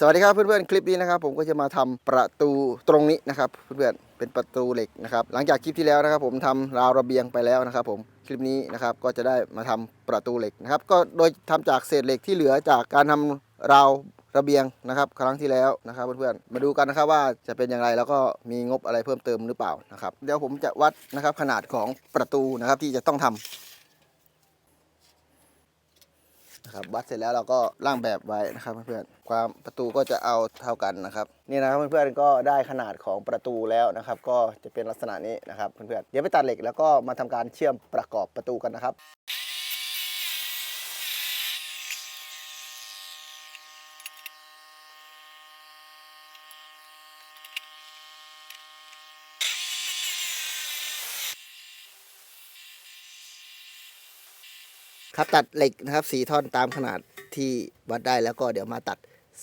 สวัสดีครับเพื่อนๆคลิปนี้นะครับผมก็จะมาทำประตูตรงนี้นะครับเพื่อนๆเป็นประตูเหล็กนะครับหลังจากคลิปที่แล้วนะครับ ผมทำราวระเบียงไปแล้วนะครับ ผมคลิปนี้นะครับก็จะได้มาทำประตูเหล็กนะครับ ก็โดยทำจากเศษเหล็กที่เหลือจากการทำราวระเบียงนะครับครั้งที่แล้วนะครับเพื่อนๆมาดูกันนะครับว่าจะเป็นอย่างไรแล้วก็มีงบอะไรเพิ่มเติมหรือเปล่านะครับเดี๋ยวผมจะวัดนะครับขนาดของประตูนะครับที่จะต้องทำ นะครับวัดเสร็จแล้วเราก็ร่างแบบไว้นะครับเพื่อนๆความประตูก็จะเอาเท่ากันนะครับนี่นะครับเพื่อนๆก็ได้ขนาดของประตูแล้วนะครับ ก็จะเป็นลักษณะนี้นะครับเพื่อนๆเดี๋ยวไปตัดเหล็กแล้วก็มาทำการเชื่อมประกอบประตูกันนะครับ ครับตัดเหล็กนะครับสีท่อนตามขนาดที่วัดได้แล้วก็เดี๋ยวมาตัด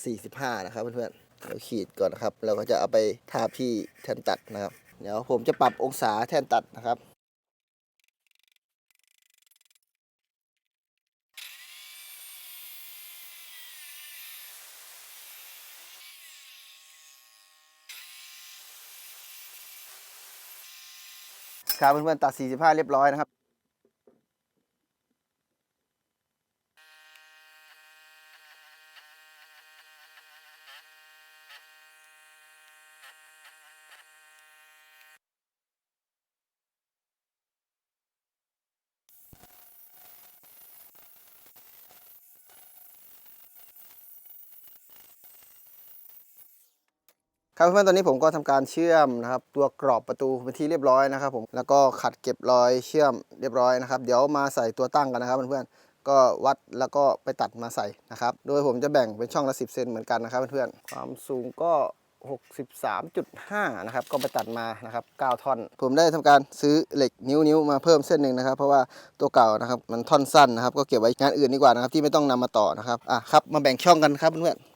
45 นะครับเพื่อนๆเราขีดก่อนนะครับเราก็จะเอาไปทาบที่แท่นตัดนะครับ เดี๋ยวผมจะปรับองศาแท่นตัดนะครับครับเพื่อนๆตัด 45 เรียบร้อยนะครับ ครับเพื่อนๆตอนนี้ผมก็ทำการเชื่อมนะครับ ตัวกรอบประตูเป็นที่เรียบร้อยนะครับ ผมแล้วก็ขัดเก็บรอยเชื่อมเรียบร้อยนะครับ เดี๋ยวมาใส่ตัวตั้งกันนะครับเพื่อนๆก็วัดแล้วก็ไปตัดมาใส่นะครับ โดยผมจะแบ่งเป็นช่องละ10เซนเหมือนกันนะครับเพื่อนๆความสูงก็63.5 นะครับ ก็ไปตัดมานะครับ 9 ท่อน ผมได้ทำการซื้อเหล็กนิ้วๆมาเพิ่มเส้นหนึ่งนะครับ เพราะว่าตัวเก่านะครับมันท่อนสั้นนะครับ ก็เก็บไว้งานอื่นดีกว่านะครับ ที่ไม่ต้องนำมาต่อนะครับ อะครับ มาแบ่งช่องกันครับเพื่อนๆ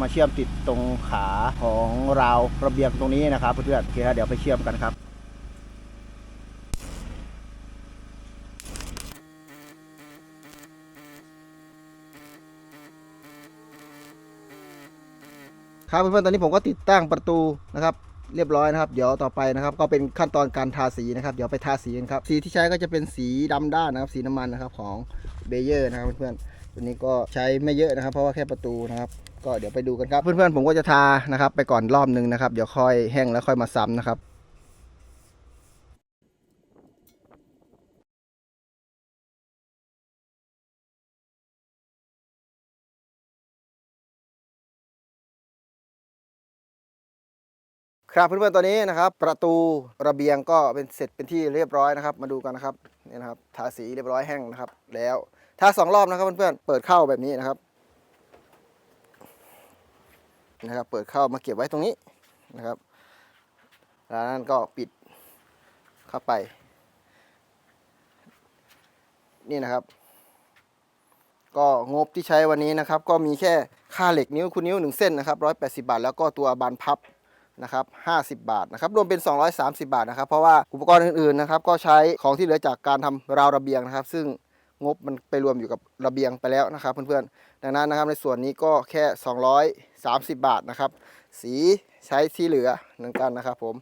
มาเชื่อมติดตรงขาของราวระเบียงตรงนี้นะครับเพื่อนๆโอเคครับเดี๋ยวไปเชื่อมกันครับครับเพื่อนๆตอนนี้ผมก็ติดตั้งประตูนะครับเรียบร้อยนะครับ เดี๋ยวต่อไปนะครับ ก็เป็นขั้นตอนการทาสีนะครับ เดี๋ยวไปทาสีกันครับ สีที่ใช้ก็จะเป็นสีดำด้านนะครับ สีน้ำมันนะครับของเบเยอร์นะครับเพื่อนๆตัวนี้ก็ใช้ไม่เยอะนะครับ เพราะว่าแค่ประตูนะครับ ก็เดี๋ยวไปดูกันครับ เพื่อนๆผมก็จะทานะครับ ไปก่อนรอบนึงนะครับ เดี๋ยวค่อยแห้งแล้วค่อยมาซ้ำนะครับครับเพื่อนๆตอนนี้นะครับ ประตูระเบียงก็เป็นเสร็จเป็นที่เรียบร้อยนะครับ มาดูกันนะครับนี่นะครับ ทาสีเรียบร้อยแห้งนะครับ แล้วทาสองรอบนะครับเพื่อนๆเปิดเข้าแบบนี้นะครับ นะครับ เปิดเข้ามาเก็บไว้ตรงนี้นะครับแล้วนั้นก็ปิดเข้าไป นี่นะครับ ก็งบที่ใช้วันนี้นะครับ ก็มีแค่ค่าเหล็กนิ้วคุณนิ้วหนึ่งเส้นนะครับ 180 บาท แล้วก็ตัวบานพับนะครับ50 บาทนะครับรวมเป็น 230 บาทนะครับ เพราะว่าอุปกรณ์อื่นๆนะครับ ก็ใช้ของที่เหลือจากการทำราวระเบียงนะครับ ซึ่ง งบมันไปรวมอยู่กับระเบียงไปแล้วนะครับเพื่อนๆ ดังนั้นนะครับในส่วนนี้ก็แค่ 230 บาทนะครับ สีใช้ที่เหลือเหมือนกันนะครับ ผม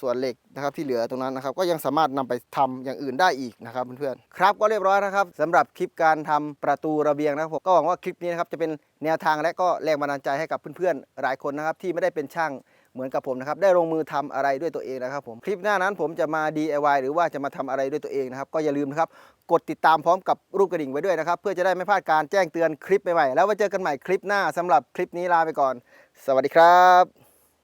ส่วนเหล็กนะครับที่เหลือตรงนั้นนะครับ ก็ยังสามารถนำไปทำอย่างอื่นได้อีกนะครับเพื่อนๆครับก็เรียบร้อยนะครับสำหรับคลิปการทำประตูระเบียงนะครับผมก็หวังว่าคลิปนี้นะครับจะเป็นแนวทางและก็แรงบันดาลใจให้กับเพื่อนๆหลายคนนะครับที่ไม่ได้เป็นช่าง เหมือนกับผมนะครับได้ลงมือทำอะไรด้วยตัวเองนะครับผมคลิปหน้านั้นผมจะมา DIY หรือว่าจะมาทำอะไรด้วยตัวเองนะครับก็อย่าลืมนะครับกดติดตามพร้อมกับรูปกระดิ่งไว้ด้วยนะครับ เพื่อจะได้ไม่พลาดการแจ้งเตือนคลิปใหม่ๆแล้วไว้เจอกันใหม่คลิปหน้าสำหรับคลิปนี้ลาไปก่อน สวัสดีครับ